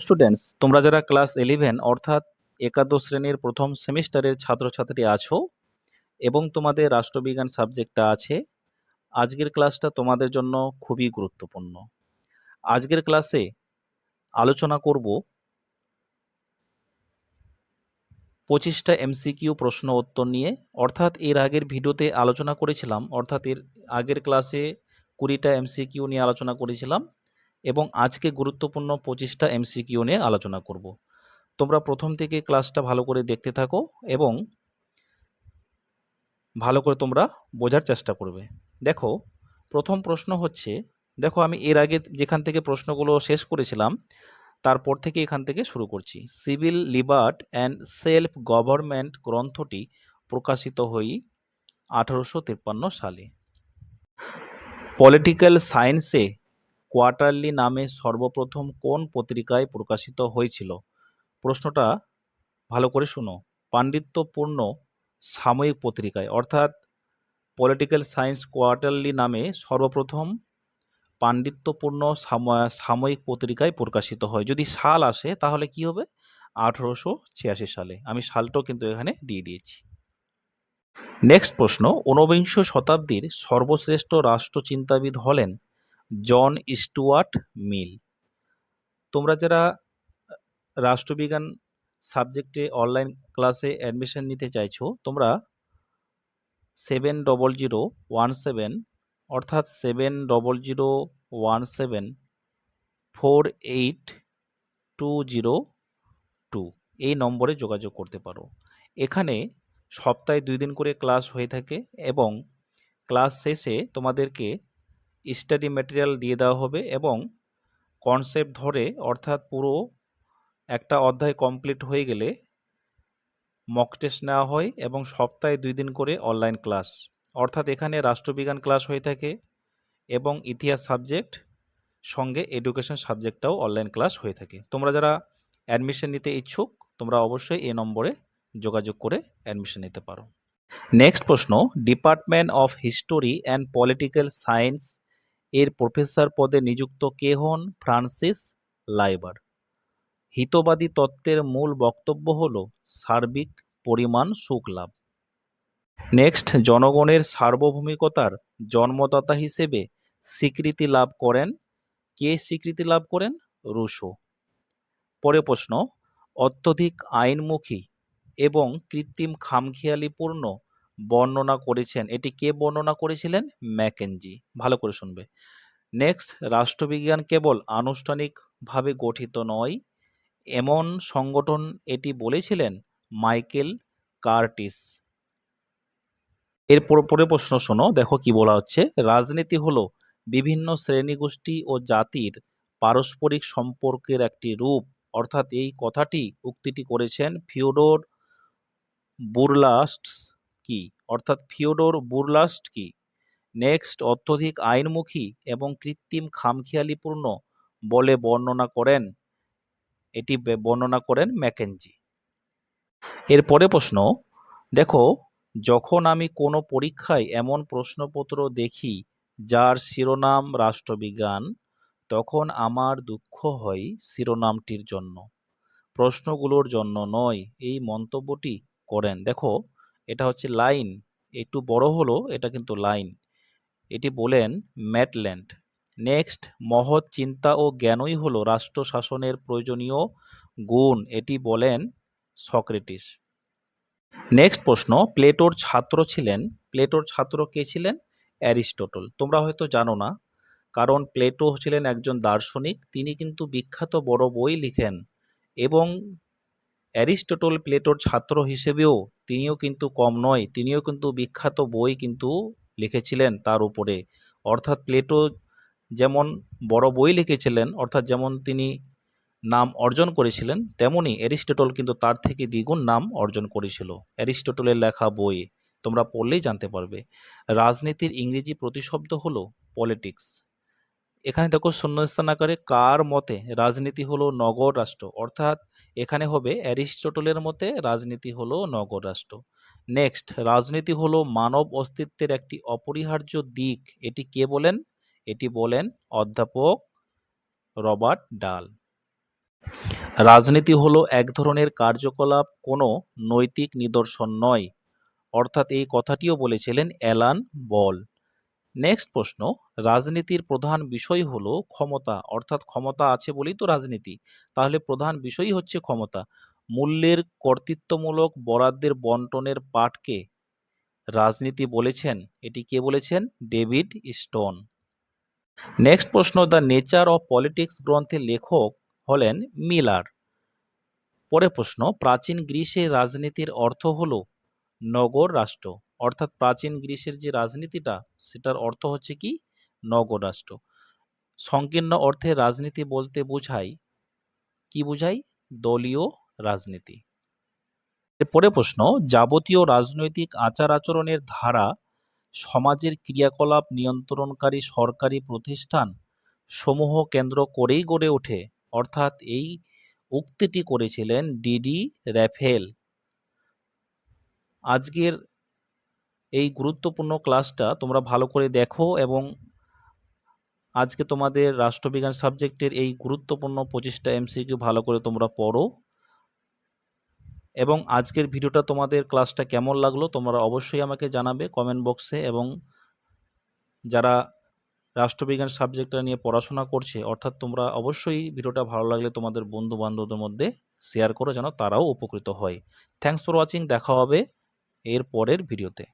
Students তোমরা যারা class eleven অর্থাৎ একাদশ শ্রেণির প্রথম সেমিস্টারের ছাত্রছাত্রী আছো এবং তোমাদের রাষ্ট্রবিজ্ঞান সাবজেক্টটা আছে, আজকের ক্লাসটা তোমাদের জন্য খুবই গুরুত্বপূর্ণ। আজকের ক্লাসে আলোচনা করব পঁচিশটা এমসিকিউ প্রশ্ন উত্তর নিয়ে। অর্থাৎ এর আগের ভিডিওতে আলোচনা করেছিলাম, অর্থাৎ এর আগের ক্লাসে কুড়িটা এমসিকিউ নিয়ে আলোচনা করেছিলাম। এবং আজকে গুরুত্বপূর্ণ পঁচিশটা এমসিকিউ নিয়ে আলোচনা করব। তোমরা প্রথম থেকে ক্লাসটা ভালো করে দেখতে থাকো এবং ভালো করে তোমরা বোঝার চেষ্টা করবে। দেখো, প্রথম প্রশ্ন হচ্ছে, দেখো আমি এর আগে যেখান থেকে প্রশ্নগুলো শেষ করেছিলাম, তারপর থেকে এখান থেকে শুরু করছি। Civil liberty and self government গ্রন্থটি প্রকাশিত হই আঠারোশো তিপ্পান্ন সালে। পলিটিক্যাল সায়েন্সে কোয়ার্টারলি নামে সর্বপ্রথম কোন পত্রিকায় প্রকাশিত হয়েছিল? প্রশ্নটা ভালো করে শুনো। পাণ্ডিত্যপূর্ণ সাময়িক পত্রিকায়, অর্থাৎ পলিটিক্যাল সায়েন্স কোয়ার্টারলি নামে সর্বপ্রথম পাণ্ডিত্যপূর্ণ সাময়িক পত্রিকায় প্রকাশিত হয়। যদি সাল আসে, তাহলে কি হবে? আঠেরোশো ছিয়াশি সালে। আমি সালটাও কিন্তু এখানে দিয়ে দিয়েছি। নেক্সট প্রশ্ন, ঊনবিংশ শতাব্দীর সর্বশ্রেষ্ঠ রাষ্ট্রচিন্তাবিদ হলেন জন স্টুয়ার্ট মিল। তোমরা যারা রাষ্ট্রবিজ্ঞান সাবজেক্টে অনলাইন ক্লাসে অ্যাডমিশন নিতে চাইছো, তোমরা seven double zero one seven, অর্থাৎ seven double zero one seven, four eight two zero two এই নম্বরে যোগাযোগ করতে পারো। এখানে সপ্তাহে দুই দিন করে ক্লাস হয়ে থাকে এবং ক্লাস শেষে তোমাদেরকে স্টাডি ম্যাটেরিয়াল দিয়ে দেওয়া হবে এবং কনসেপ্ট ধরে অর্থাৎ পুরো একটা অধ্যায় কমপ্লিট হয়ে গেলে মক টেস্ট নেওয়া হয় এবং সপ্তাহে দুই দিন করে অনলাইন ক্লাস অর্থাৎ এখানে রাষ্ট্রবিজ্ঞান ক্লাস হয়ে থাকে এবং ইতিহাস সাবজেক্ট সঙ্গে এডুকেশন সাবজেক্টটাও অনলাইন ক্লাস হয়ে থাকে। তোমরা যারা অ্যাডমিশন নিতে ইচ্ছুক, তোমরা অবশ্যই এ নম্বরে যোগাযোগ করে অ্যাডমিশন নিতে পারো। নেক্সট প্রশ্ন department of history and political science এর প্রফেসর পদে নিযুক্ত কে হন? ফ্রান্সিস লাইবার। হিতবাদী তত্ত্বের মূল বক্তব্য হল সার্বিক পরিমাণ সুখ লাভ নেক্সট, জনগণের সার্বভৌমিকতার জন্মদাতা হিসেবে স্বীকৃতি লাভ করেন। কে স্বীকৃতি লাভ করেন? রুশো। পরে প্রশ্ন, অত্যধিক আইনমুখী এবং কৃত্রিম খামখেয়ালিপূর্ণ বর্ণনা করেছেন। এটি কে বর্ণনা করেছিলেন? ম্যাকেনজি। ভালো করে শুনবে। নেক্সট, রাষ্ট্রবিজ্ঞান কেবল আনুষ্ঠানিকভাবে গঠিত নয়, এমন সংগঠন এটি বলেছিলেন মাইকেল কার্টিস। এরপর পরে প্রশ্ন শোনো, দেখো কি বলা হচ্ছে। রাজনীতি হলো বিভিন্ন শ্রেণীগোষ্ঠী ও জাতির পারস্পরিক সম্পর্কের একটি রূপ। অর্থাৎ এই কথাটি উক্তিটি করেছেন ফিওডোর বুরলাস্ট কি? অর্থাৎ ফিওডোর বুরলাস্ট কি? নেক্সট, অত্যধিক আইনমুখী এবং কৃত্রিম খামখেয়ালিপূর্ণ বলে বর্ণনা করেন, এটি বর্ণনা করেন ম্যাকেনজি। এরপরে প্রশ্ন, দেখো, যখন আমি কোনো পরীক্ষায় এমন প্রশ্নপত্র দেখি যার শিরোনাম রাষ্ট্রবিজ্ঞান, তখন আমার দুঃখ হয় শিরোনামটির জন্য। প্রশ্নগুলোর জন্য নয়, এই মন্তব্যটি করেন। দেখো এটা হচ্ছে লাইন। একটু বড় হলো, এটা কিন্তু লাইন। এটি বলেন ম্যাটল্যান্ড। নেক্সট, মহৎ চিন্তা ও জ্ঞানই হলো রাষ্ট্র শাসনের প্রয়োজনীয় গুণ। এটি বলেন সক্রেটিস। নেক্সট প্রশ্ন, প্লেটোর ছাত্র ছিলেন। প্লেটোর ছাত্র কে ছিলেন? অ্যারিস্টটল। তোমরা হয়তো জানো না, কারণ প্লেটো ছিলেন একজন দার্শনিক। তিনি কিন্তু বিখ্যাত বড় বই লিখেন এবং অ্যারিস্টটল, প্লেটোর ছাত্র হিসেবেও তিনিও কিন্তু কম নয়। তিনিও কিন্তু বিখ্যাত বই কিন্তু লিখেছিলেন তার উপরে। অর্থাৎ প্লেটো যেমন বড় বই লিখেছিলেন, অর্থাৎ যেমন তিনি নাম অর্জন করেছিলেন, তেমনি অ্যারিস্টটল কিন্তু তার থেকে দ্বিগুণ নাম অর্জন করেছিল। অ্যারিস্টটলের লেখা বই তোমরা পড়লেই জানতে পারবে। রাজনীতির ইংরেজি প্রতিশব্দ হলো পলিটিক্স। এখানে দেখো শূন্যস্থান আকারে কার মতে রাজনীতি হলো নগর রাষ্ট্র? অর্থাৎ এখানে হবে অ্যারিস্টটলের মতে রাজনীতি হলো নগর রাষ্ট্র। নেক্সট, রাজনীতি হলো মানব অস্তিত্বের একটি অপরিহার্য দিক। এটি কে বলেন? এটি বলেন অধ্যাপক রবার্ট ডাল। রাজনীতি হলো এক ধরনের কার্যকলাপ, কোনো নৈতিক নিদর্শন নয়। অর্থাৎ এই কথাটিও বলেছিলেন অ্যালান বল। নেক্সট প্রশ্ন, রাজনীতির প্রধান বিষয় হলো ক্ষমতা, অর্থাৎ ক্ষমতা আছে বলেই তো রাজনীতি। তাহলে প্রধান বিষয়ই হচ্ছে ক্ষমতা। মূল্যের কর্তৃত্বমূলক বরাদ্দের বন্টনের পাঠকে রাজনীতি বলেছেন, এটি কে বলেছেন? David Stone. নেক্সট প্রশ্ন, দ্য নেচার অফ পলিটিক্স গ্রন্থের লেখক হলেন মিলার। পরে প্রশ্ন, প্রাচীন গ্রিসের রাজনীতির অর্থ হলো নগর রাষ্ট্র। অর্থাৎ প্রাচীন গ্রিসের যে রাজনীতিটা, সেটার অর্থ হচ্ছে কি? নগর রাষ্ট্র। সংকীর্ণ অর্থে রাজনীতি বলতে বোঝায় কি বোঝায় দলীয় রাজনীতি। এরপরে প্রশ্ন, যাবতীয় রাজনৈতিক আচার আচরণের ধারা, সমাজের ক্রিয়াকলাপ নিয়ন্ত্রণকারী সরকারি প্রতিষ্ঠান সমূহ কেন্দ্র করেই গড়ে ওঠে। অর্থাৎ এই উক্তিটি করেছিলেন ডিডি র্যাফেল। আজকের এই গুরুত্বপূর্ণ ক্লাসটা তোমরা ভালো করে দেখো এবং আজকে তোমাদের রাষ্ট্রবিজ্ঞান সাবজেক্টের এই গুরুত্বপূর্ণ পঁচিশটা এমসিকিউ ভালো করে তোমরা পড়ো। এবং আজকের ভিডিওটা তোমাদের ক্লাসটা কেমন লাগল তোমরা অবশ্যই আমাকে জানাবে কমেন্ট বক্সে এবং যারা রাষ্ট্রবিজ্ঞান সাবজেক্টটা নিয়ে পড়াশোনা করছে, অর্থাৎ তোমরা অবশ্যই ভিডিওটা ভালো লাগলে তোমাদের বন্ধু বান্ধবদের মধ্যে শেয়ার করো যেন তারাও উপকৃত হয়। থ্যাংকস ফর ওয়াচিং দেখা হবে। এর পরের ভিডিওতে।